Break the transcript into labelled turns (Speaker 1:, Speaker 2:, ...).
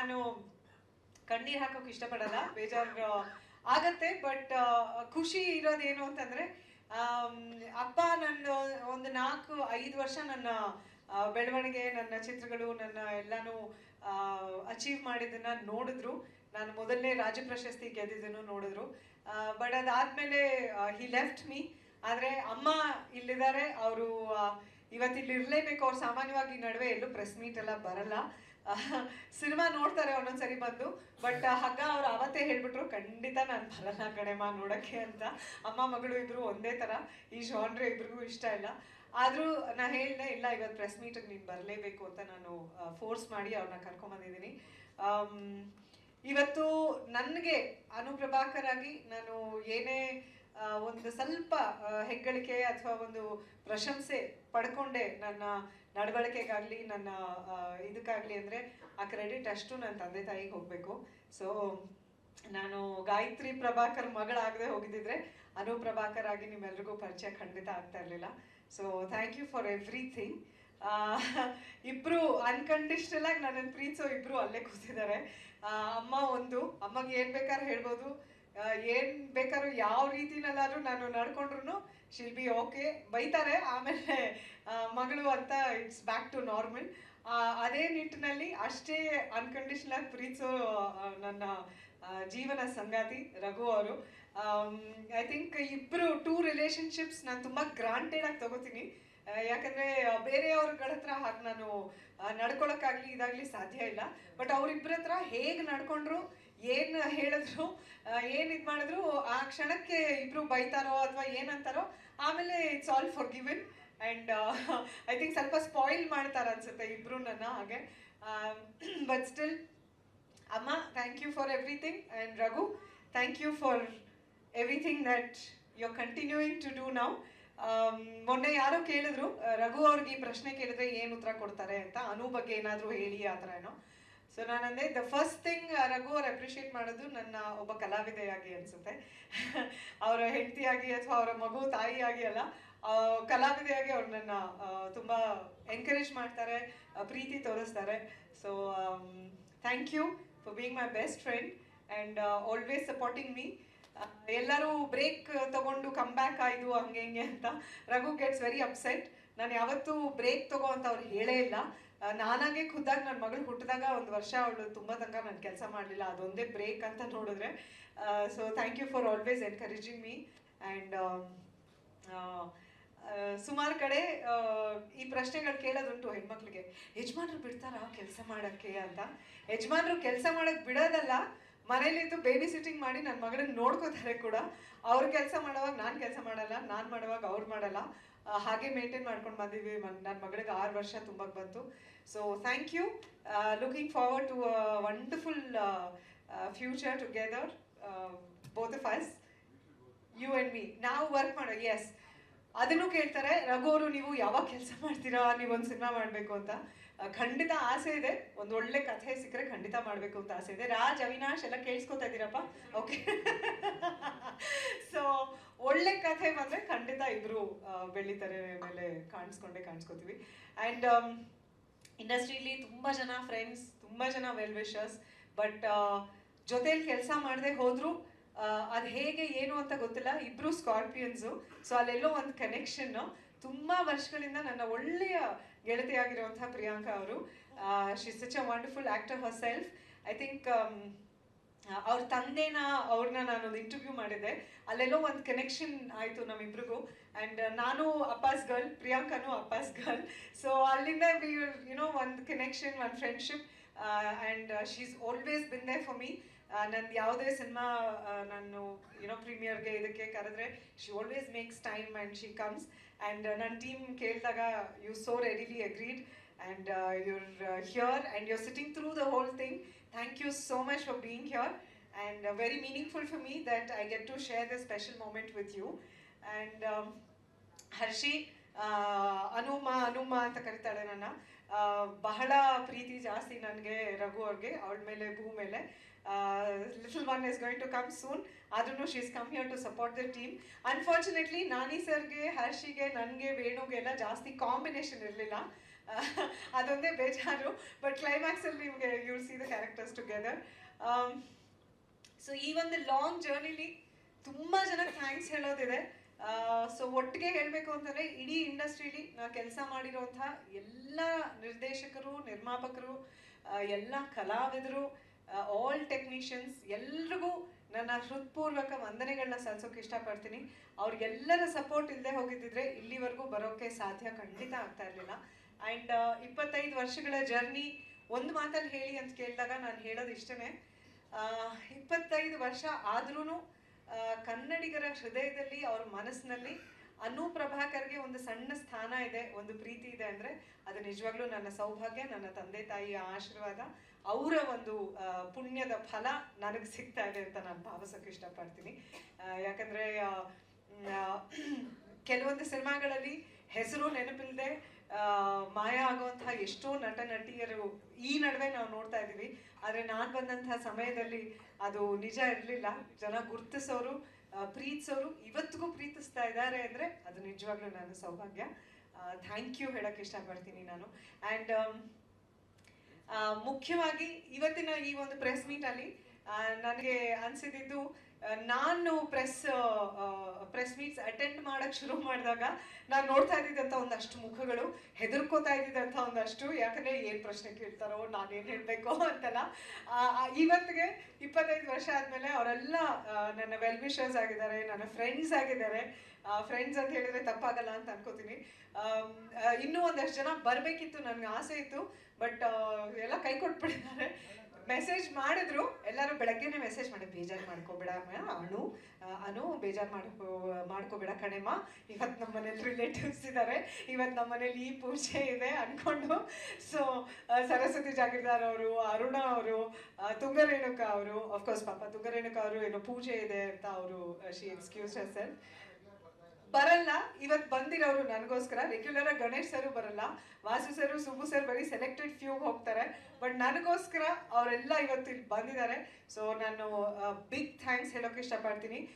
Speaker 1: ನಾನು ಕಣ್ಣೀರ್ ಹಾಕೋಕೆ ಇಷ್ಟಪಡಲ್ಲ, ಬೇಜಾರು ಆಗತ್ತೆ, ಬಟ್ ಖುಷಿ ಇರೋದೇನು ಅಂತಂದ್ರೆ ಅಪ್ಪ ನನ್ನ ಒಂದು ನಾಲ್ಕು, ಐದು ವರ್ಷ ನನ್ನ ಬೆಳವಣಿಗೆ, ನನ್ನ ಚಿತ್ರಗಳು, ನನ್ನ ಎಲ್ಲಾನು ಅಚೀವ್ ಮಾಡಿದ್ದನ್ನ ನೋಡಿದ್ರು. ನಾನು ಮೊದಲನೇ ರಾಜ್ಯ ಪ್ರಶಸ್ತಿ ಗೆದ್ದಿದ್ದನ್ನು ನೋಡಿದ್ರು. ಬಟ್ ಅದಾದ್ಮೇಲೆ ಹಿ ಲೆಫ್ಟ್ ಮೀ ಆದ್ರೆ ಅಮ್ಮ ಇಲ್ಲಿದ್ದಾರೆ, ಅವರು ಇವತ್ತಿಲ್ಲಿರಲೇಬೇಕು ಅವ್ರು ಸಾಮಾನ್ಯವಾಗಿ ನಡುವೆ ಎಲ್ಲೂ ಪ್ರೆಸ್ ಮೀಟ್ ಎಲ್ಲ ಬರಲ್ಲ. ಸಿನಿಮಾ ನೋಡ್ತಾರೆ ಒಂದೊಂದ್ಸರಿ ಬಂದು. ಬಟ್ ಹಗ್ಗ ಅವ್ರು ಅವತ್ತೇ ಹೇಳ್ಬಿಟ್ರು, ಖಂಡಿತ ನಾನು ಬರಲ್ಲ ಮಾ ನೋಡಕ್ಕೆ ಅಂತ. ಅಮ್ಮ ಮಗಳು ಇಬ್ರು ಒಂದೇ ತರ, ಈ ಜಾನ್ರೆ ಇಬ್ರಿಗೂ ಇಷ್ಟ ಇಲ್ಲ. ಆದ್ರೂ ನಾ ಹೇಳ್ದೆ, ಇಲ್ಲ, ಇವತ್ತು ಪ್ರೆಸ್ ಮೀಟಿಗೆ ನೀನ್ ಬರಲೇಬೇಕು ಅಂತ ನಾನು ಫೋರ್ಸ್ ಮಾಡಿ ಅವ್ರನ್ನ ಕರ್ಕೊಂಬಂದಿದ್ದೀನಿ ಇವತ್ತು ನನಗೆ ಅನುಪ್ರಭಾಕರ್ ಆಗಿ ನಾನು ಏನೇ ಒಂದು ಸ್ವಲ್ಪ ಹೆಗ್ಗಳಿಕೆ ಅಥವಾ ಒಂದು ಪ್ರಶಂಸೆ ಪಡ್ಕೊಂಡೆ ನನ್ನ ನಡವಳಿಕೆಗಾಗ್ಲಿ, ನನ್ನ ಇದಕ್ಕಾಗ್ಲಿ ಅಂದ್ರೆ ಆ ಕ್ರೆಡಿಟ್ ಅಷ್ಟು ನನ್ನ ತಂದೆ ತಾಯಿಗೆ ಹೋಗ್ಬೇಕು. ಸೊ ನಾನು ಗಾಯತ್ರಿ ಪ್ರಭಾಕರ್ ಮಗಳಾಗದೆ ಹೋಗಿದ್ದಿದ್ರೆ ಅನು ಪ್ರಭಾಕರ್ ಆಗಿ ನಿಮ್ಮೆಲ್ರಿಗೂ ಪರಿಚಯ ಖಂಡಿತ ಆಗ್ತಾ ಇರಲಿಲ್ಲ. So thank you for everything ಇಬ್ರು ಅನ್ಕಂಡೀಷನಲ್ ಆಗಿ ನನ್ನನ್ನು ಪ್ರೀತಿಸೋ ಇಬ್ರು ಅಲ್ಲೇ ಕೂತಿದ್ದಾರೆ. ಅಮ್ಮ ಒಂದು, ಅಮ್ಮಗೆ ಏನ್ ಬೇಕಾದ್ರೆ ಹೇಳ್ಬೋದು. ಏನ್ ಬೇಕಾದ್ರೂ ಯಾವ ರೀತಿನಲ್ಲಾದ್ರೂ ನಾನು ನಡ್ಕೊಂಡ್ರು ಶಿಲ್ ಬಿ ಓಕೆ ಬೈತಾರೆ, ಆಮೇಲೆ ಮಗಳು ಅಂತ ಇಟ್ಸ್ ಬ್ಯಾಕ್ ಟು ನಾರ್ಮಲ್ ಅದೇ ನಿಟ್ಟಿನಲ್ಲಿ ಅಷ್ಟೇ ಅನ್ಕಂಡೀಷನಲ್ ಆಗಿ ಪ್ರೀತಿಸೋ ನನ್ನ ಜೀವನ ಸಂಗಾತಿ ರಘು ಅವರು. ಐ ಥಿಂಕ್ ಇಬ್ರು ಟೂ ರಿಲೇಶನ್ಶಿಪ್ಸ್ ನಾನು ತುಂಬಾ ಗ್ರಾಂಟೆಡ್ ಆಗಿ ತಗೋತೀನಿ. ಯಾಕಂದರೆ ಬೇರೆಯವ್ರಗಳ ಹತ್ರ ಹಾಗೆ ನಾನು ಇದಾಗಲಿ ಇದಾಗ್ಲಿ ಸಾಧ್ಯ ಇಲ್ಲ. ಬಟ್ ಅವರಿಬ್ಬರ ಹತ್ರ ಹೇಗೆ ನಡ್ಕೊಂಡ್ರು ಏನ್ ಹೇಳಿದ್ರು ಏನು ಇದು ಮಾಡಿದ್ರು, ಆ ಕ್ಷಣಕ್ಕೆ ಇಬ್ರು ಬೈತಾರೋ ಅಥವಾ ಏನಂತಾರೋ, ಆಮೇಲೆ it's all forgiven and I think ಸ್ವಲ್ಪ ಸ್ಪಾಯಿಲ್ ಮಾಡ್ತಾರ ಅನ್ಸುತ್ತೆ ಇಬ್ರು ನನ್ನ ಹಾಗೆ ಬಟ್ ಸ್ಟಿಲ್ ಅಮ್ಮ thank you for everything and Raghu thank you for everything that you are continuing to do ನಾವು ಮೊನ್ನೆ ಯಾರೋ ಕೇಳಿದ್ರು, ರಘು ಅವ್ರಿಗೆ ಈ ಪ್ರಶ್ನೆ ಕೇಳಿದ್ರೆ ಏನು ಉತ್ತರ ಕೊಡ್ತಾರೆ ಅಂತ, ಅನು ಬಗ್ಗೆ ಏನಾದರೂ ಹೇಳಿ ಆ ಥರ ಏನೋ. ಸೊ ನಾನಂದೆ ದ ಫಸ್ಟ್ ಥಿಂಗ್ ರಘು ಅವ್ರು ಅಪ್ರಿಷಿಯೇಟ್ ಮಾಡೋದು ನನ್ನ ಒಬ್ಬ ಕಲಾವಿದೆಯಾಗಿ ಅನ್ಸುತ್ತೆ. ಅವರ ಹೆಂಡತಿಯಾಗಿ ಅಥವಾ ಅವರ ಮಗು, ತಾಯಿಯಾಗಿ ಅಲ್ಲ ಕಲಾವಿದೆಯಾಗಿ ಅವ್ರು ನನ್ನ ತುಂಬ ಎಂಕರೇಜ್ ಮಾಡ್ತಾರೆ ಪ್ರೀತಿ ತೋರಿಸ್ತಾರೆ. So thank you for being my best friend and always supporting me ಎಲ್ಲರೂ ಬ್ರೇಕ್ ತಗೊಂಡು ಕಮ್ ಬ್ಯಾಕ್ ಆಯಿತು ಹಂಗೆ ಹಿಂಗೆ ಅಂತ. ರಘು ಗೆಟ್ಸ್ ವೆರಿ ಅಪ್ಸೆಟ್ ನಾನು ಯಾವತ್ತೂ ಬ್ರೇಕ್ ತಗೋ ಅಂತ ಅವ್ರು ಹೇಳೇ ಇಲ್ಲ. ನಾನಾಗೆ ಖುದ್ದಾಗಿ ನನ್ನ ಮಗಳು ಹುಟ್ಟಿದಾಗ ಒಂದು ವರ್ಷ ಅವಳು ತುಂಬ ತನಕ ನಾನು ಕೆಲಸ ಮಾಡಲಿಲ್ಲ, ಅದೊಂದೇ ಬ್ರೇಕ್ ಅಂತ ನೋಡಿದ್ರೆ. So thank you for always encouraging me and ಸುಮಾರು ಕಡೆ ಈ ಪ್ರಶ್ನೆಗಳು ಕೇಳೋದುಂಟು ಹೆಣ್ಮಕ್ಳಿಗೆ. ಯಜಮಾನ್ರು ಬಿಡ್ತಾರಾ ಕೆಲಸ ಮಾಡೋಕ್ಕೆ ಅಂತ? ಯಜಮಾನ್ರು ಕೆಲಸ ಮಾಡೋಕ್ಕೆ ಬಿಡೋದಲ್ಲ, ಮನೇಲಿದ್ದು ಬೇಬಿ ಸಿಟ್ಟಿಂಗ್ ಮಾಡಿ ನನ್ನ ಮಗಳನ್ನ ನೋಡ್ಕೋತಾರೆ ಕೂಡ. ಅವ್ರು ಕೆಲಸ ಮಾಡೋವಾಗ ನಾನು ಕೆಲಸ ಮಾಡಲ್ಲ, ನಾನು ಮಾಡೋವಾಗ ಅವ್ರು ಮಾಡಲ್ಲ. ಹಾಗೆ ಮೇಂಟೈನ್ ಮಾಡ್ಕೊಂಡು ಬಂದಿದ್ವಿ ನನ್ನ ಮಗಳಿಗೆ ಆರು ವರ್ಷ ತುಂಬಕ್ಕೆ ಬಂತು. So thank you looking forward to wonderful future together both us you and me ನಾವು ವರ್ಕ್ ಮಾಡೋ ಎಸ್ ಅದನ್ನು ಕೇಳ್ತಾರೆ, ರಘು ಅವರು, ನೀವು ಯಾವಾಗ ಕೆಲಸ ಮಾಡ್ತೀರಾ? ನೀವು ಒಂದು ಸಿನಿಮಾ ಮಾಡಬೇಕು ಅಂತ. ಖಂಡಿತ ಆಸೆ ಇದೆ. ಒಂದು ಒಳ್ಳೆ ಕಥೆ ಸಿಕ್ಕರೆ ಖಂಡಿತ ಮಾಡಬೇಕು ಅಂತ ಆಸೆ ಇದೆ. ರಾಜ್, ಅವಿನಾಶ್ ಎಲ್ಲ ಕೇಳಿಸ್ಕೊತಾ ಇದ್ದೀರಪ್ಪ? ಓಕೆ. ಸೊ ಒಳ್ಳೆ ಕಥೆ ಬಂದರೆ ಖಂಡಿತ ಇಬ್ಬರು ಬೆಳ್ಳಿತಾರೆ ಮೇಲೆ ಕಾಣಿಸ್ಕೊಂಡೇ ಕಾಣಿಸ್ಕೊತೀವಿ. ಆ್ಯಂಡ್ ಇಂಡಸ್ಟ್ರೀಲಿ ತುಂಬ ಜನ ಫ್ರೆಂಡ್ಸ್ ತುಂಬ ಜನ ವೆಲ್ ವಿಷರ್ಸ್ ಬಟ್ ಜೊತೇಲಿ ಕೆಲಸ ಮಾಡದೆ ಹೋದ್ರು ಅದು ಹೇಗೆ, ಏನು ಅಂತ ಗೊತ್ತಿಲ್ಲ. ಇಬ್ರು ಸ್ಕಾರ್ಪಿಯನ್ಸು ಸೊ ಅಲ್ಲೆಲ್ಲೋ ಒಂದು ಕನೆಕ್ಷನ್ ತುಂಬಾ ವರ್ಷಗಳಿಂದ ನನ್ನ ಒಳ್ಳೆಯ ಗೆಳತಿಯಾಗಿರುವಂತಹ ಪ್ರಿಯಾಂಕಾ ಅವರು. She such a wonderful actor herself I think ಅವ್ರ ತಂದೆನ ಅವ್ರನ್ನ ನಾನು ಒಂದು ಇಂಟರ್ವ್ಯೂ ಮಾಡಿದ್ದೆ. ಅಲ್ಲೆಲ್ಲೋ ಒಂದು ಕನೆಕ್ಷನ್ ಆಯಿತು ನಮ್ಮಿಬ್ರಿಗೂ. ಆ್ಯಂಡ್ ನಾನು ಅಪ್ಪಾಸ್ ಗರ್ಲ್ ಪ್ರಿಯಾಂಕಾನು ಅಪ್ಪಾಸ್ ಗರ್ಲ್ ಸೊ ಅಲ್ಲಿಂದ ವಿ ಯುನೋ ಒಂದು ಕನೆಕ್ಷನ್ ಒಂದು friendship and she is always been there for me ನಂದು ಯಾವುದೇ ಸಿನಿಮಾ ನಾನು ಯುನೋ ಪ್ರೀಮಿಯರ್ಗೆ ಇದಕ್ಕೆ ಕರೆದ್ರೆ she always makes time and she comes and ನನ್ನ ಟೀಮ್ ಕೇಳಿದಾಗ you so readily agreed and you're here and you're sitting through the whole thing thank you so much for being here and very meaningful for me that I get to share the special moment with you and Harshi ಅನುಮ ಅನುಮ ಅಂತ ಕರಿತಾಳೆ ನನ್ನ. ಬಹಳ ಪ್ರೀತಿ ಜಾಸ್ತಿ ನನಗೆ ರಘು ಅವ್ರಿಗೆ ಅವಳ ಮೇಲೆ, ಭೂ ಮೇಲೆ. Little one is going to come soon ಆದ್ರೂ she is come here to support the team unfortunately Nani ಸರ್ಗೆ ಹರ್ಷಿಗೆ ನನಗೆ ವೇಣುಗೆ ಎಲ್ಲ ಜಾಸ್ತಿ ಕಾಂಬಿನೇಷನ್ ಇರಲಿಲ್ಲ. ಅದೊಂದೇ ಬೇಜಾರು ಬಟ್ ಕ್ಲೈಮ್ಯಾಕ್ಸಲ್ಲಿ ನಿಮಗೆ you'll see the characters together so ಈ ಒಂದು ಲಾಂಗ್ ಜರ್ನಿಲಿ ತುಂಬ ಜನಕ್ಕೆ ಥ್ಯಾಂಕ್ಸ್ ಹೇಳೋದಿದೆ. ಸೊ ಒಟ್ಟಿಗೆ ಹೇಳಬೇಕು ಅಂತಂದರೆ ಇಡೀ ಇಂಡಸ್ಟ್ರೀಲಿ ನಾ ಕೆಲಸ ಮಾಡಿರೋಂಥ ಎಲ್ಲ ನಿರ್ದೇಶಕರು ನಿರ್ಮಾಪಕರು ಆ, ಎಲ್ಲ ಕಲಾವಿದರು ಆಲ್ ಟೆಕ್ನಿಷಿಯನ್ಸ್ ಎಲ್ರಿಗೂ ನನ್ನ ಹೃತ್ಪೂರ್ವಕ ವಂದನೆಗಳನ್ನ ಸಲ್ಲಿಸೋಕೆ ಇಷ್ಟಪಡ್ತೀನಿ. ಅವ್ರಿಗೆಲ್ಲರ ಸಪೋರ್ಟ್ ಇಲ್ಲದೆ ಹೋಗಿದ್ದಿದ್ರೆ ಇಲ್ಲಿವರೆಗೂ ಬರೋಕ್ಕೆ ಸಾಧ್ಯ ಖಂಡಿತ ಆಗ್ತಾ ಇರಲಿಲ್ಲ. ಆ್ಯಂಡ್ ಇಪ್ಪತ್ತೈದು ವರ್ಷಗಳ ಜರ್ನಿ ಒಂದು ಮಾತಲ್ಲಿ ಹೇಳಿ ಅಂತ ಕೇಳಿದಾಗ ನಾನು ಹೇಳೋದು ಇಷ್ಟೇ ಇಪ್ಪತ್ತೈದು ವರ್ಷ ಆದ್ರೂ ಕನ್ನಡಿಗರ ಹೃದಯದಲ್ಲಿ ಅವ್ರ ಮನಸ್ಸಿನಲ್ಲಿ ಅನು ಪ್ರಭಾಕರ್ಗೆ ಒಂದು ಸಣ್ಣ ಸ್ಥಾನ ಇದೆ, ಒಂದು ಪ್ರೀತಿ ಇದೆ ಅಂದರೆ ಅದು ನಿಜವಾಗ್ಲೂ ನನ್ನ ಸೌಭಾಗ್ಯ, ನನ್ನ ತಂದೆ ತಾಯಿಯ ಆಶೀರ್ವಾದ, ಅವರ ಒಂದು ಪುಣ್ಯದ ಫಲ ನನಗೆ ಸಿಗ್ತಾ ಇದೆ ಅಂತ ನಾನು ಭಾವಿಸೋಕೆ ಇಷ್ಟಪಡ್ತೀನಿ. ಯಾಕಂದರೆ ಕೆಲವೊಂದು ಸಿನಿಮಾಗಳಲ್ಲಿ ಹೆಸರು ನೆನಪಿಲ್ಲದೆ ಮಾಯ ಆಗುವಂತಹ ಎಷ್ಟೋ ನಟ ನಟಿಯರು ಈ ನಡುವೆ ನಾವು ನೋಡ್ತಾ ಇದ್ದೀವಿ. ಆದರೆ ನಾನು ಬಂದಂತಹ ಸಮಯದಲ್ಲಿ ಅದು ನಿಜ ಇರಲಿಲ್ಲ. ಜನ ಗುರ್ತಿಸೋರು ಪ್ರೀತಿಸೋರು ಇವತ್ತಿಗೂ ಪ್ರೀತಿಸ್ತಾ ಇದ್ದಾರೆ ಅಂದರೆ ಅದು ನಿಜವಾಗ್ಲೂ ನನ್ನ ಸೌಭಾಗ್ಯ. ಥ್ಯಾಂಕ್ ಯು ಹೇಳಕ್ಕೆ ಇಷ್ಟಪಡ್ತೀನಿ ನಾನು. ಆ್ಯಂಡ್ ಮುಖ್ಯವಾಗಿ ಇವತ್ತಿನ ಈ ಒಂದು ಪ್ರೆಸ್ ಮೀಟಲ್ಲಿ ನನಗೆ ಅನಿಸಿದ್ದು ನಾನು ಪ್ರೆಸ್ ಪ್ರೆಸ್ ಮೀಟ್ಸ್ ಅಟೆಂಡ್ ಮಾಡಕ್ ಶುರು ಮಾಡಿದಾಗ ನಾನು ನೋಡ್ತಾ ಇದ್ದಿದ್ದಂಥ ಒಂದಷ್ಟು ಮುಖಗಳು ಹೆದರ್ಕೋತಾ ಇದ್ದಿದ್ದಂಥ ಒಂದಷ್ಟು. ಯಾಕಂದ್ರೆ ಏನು ಪ್ರಶ್ನೆ ಕೇಳ್ತಾರೋ, ನಾನೇನು ಹೇಳಬೇಕು ಅಂತಲ್ಲ. ಇವತ್ತಿಗೆ ಇಪ್ಪತ್ತೈದು ವರ್ಷ ಆದಮೇಲೆ ಅವರೆಲ್ಲ ನನ್ನ ವೆಲ್ ವಿಶರ್ಸ್ ಆಗಿದ್ದಾರೆ, ನನ್ನ ಫ್ರೆಂಡ್ಸ್ ಆಗಿದ್ದಾರೆ. ಫ್ರೆಂಡ್ಸ್ ಅಂತ ಹೇಳಿದ್ರೆ ತಪ್ಪಾಗಲ್ಲ ಅಂತ ಅನ್ಕೋತೀನಿ. ಇನ್ನೂ ಒಂದಷ್ಟು ಜನ ಬರಬೇಕಿತ್ತು, ನನಗೆ ಆಸೆ ಇತ್ತು. ಬಟ್ ಎಲ್ಲ ಕೈ ಕೊಟ್ಬಿಟ್ಟಿದ್ದಾರೆ. ಮೆಸೇಜ್ ಮಾಡಿದ್ರು, ಎಲ್ಲರೂ ಬೆಳಗ್ಗೆನೆ ಮೆಸೇಜ್ ಮಾಡಿ, ಬೇಜಾರು ಮಾಡ್ಕೋಬೇಡ ಅಣು ಅನು ಬೇಜಾರು ಮಾಡ್ಕೋ, ಮಾಡ್ಕೋಬೇಡ ಕಣೆಮ್ಮ. ಇವತ್ತು ನಮ್ಮ ಮನೇಲಿ ರಿಲೇಟಿವ್ಸ್ ಇದ್ದಾರೆ ಇವತ್ತು ನಮ್ಮ ಮನೇಲಿ ಈ ಪೂಜೆ ಇದೆ ಅಂದ್ಕೊಂಡು ಸೊ ಸರಸ್ವತಿ ಜಾಗೀರ್ದಾರ್ ಅವರು, ಅರುಣ ಅವರು ತುಂಗರೇಣುಕ ಅವರು ಅಫ್ಕೋರ್ಸ್ ಪಾಪ, ತುಂಗರೇಣುಕ ಅವರು ಏನೋ ಪೂಜೆ ಇದೆ ಅಂತ ಅವರು ಶಿ ಎಕ್ಸ್ಕ್ಯೂಸ್ ಸರ್ ಬರಲ್ಲ. ಇವತ್ತು ಬಂದಿರೋರು ನನಗೋಸ್ಕರ. ರೆಗ್ಯುಲರ್ ಆಗಿ ಗಣೇಶ್ ಸರ್ ಬರಲ್ಲ. ವಾಸು ಸರ್, ಸುಬ್ಬು ಸರ್ ಬರೀ ಸೆಲೆಕ್ಟೆಡ್ ಫ್ಯೂ ಹೋಗ್ತಾರೆ. ಬಟ್ ನನಗೋಸ್ಕರ ಅವರೆಲ್ಲ ಇವತ್ತು ಇಲ್ಲಿ ಬಂದಿದ್ದಾರೆ. ಸೊ ನಾನು ಬಿಗ್ ಥ್ಯಾಂಕ್ಸ್ ಹೇಳೋಕೆ ಇಷ್ಟಪಡ್ತೀನಿ.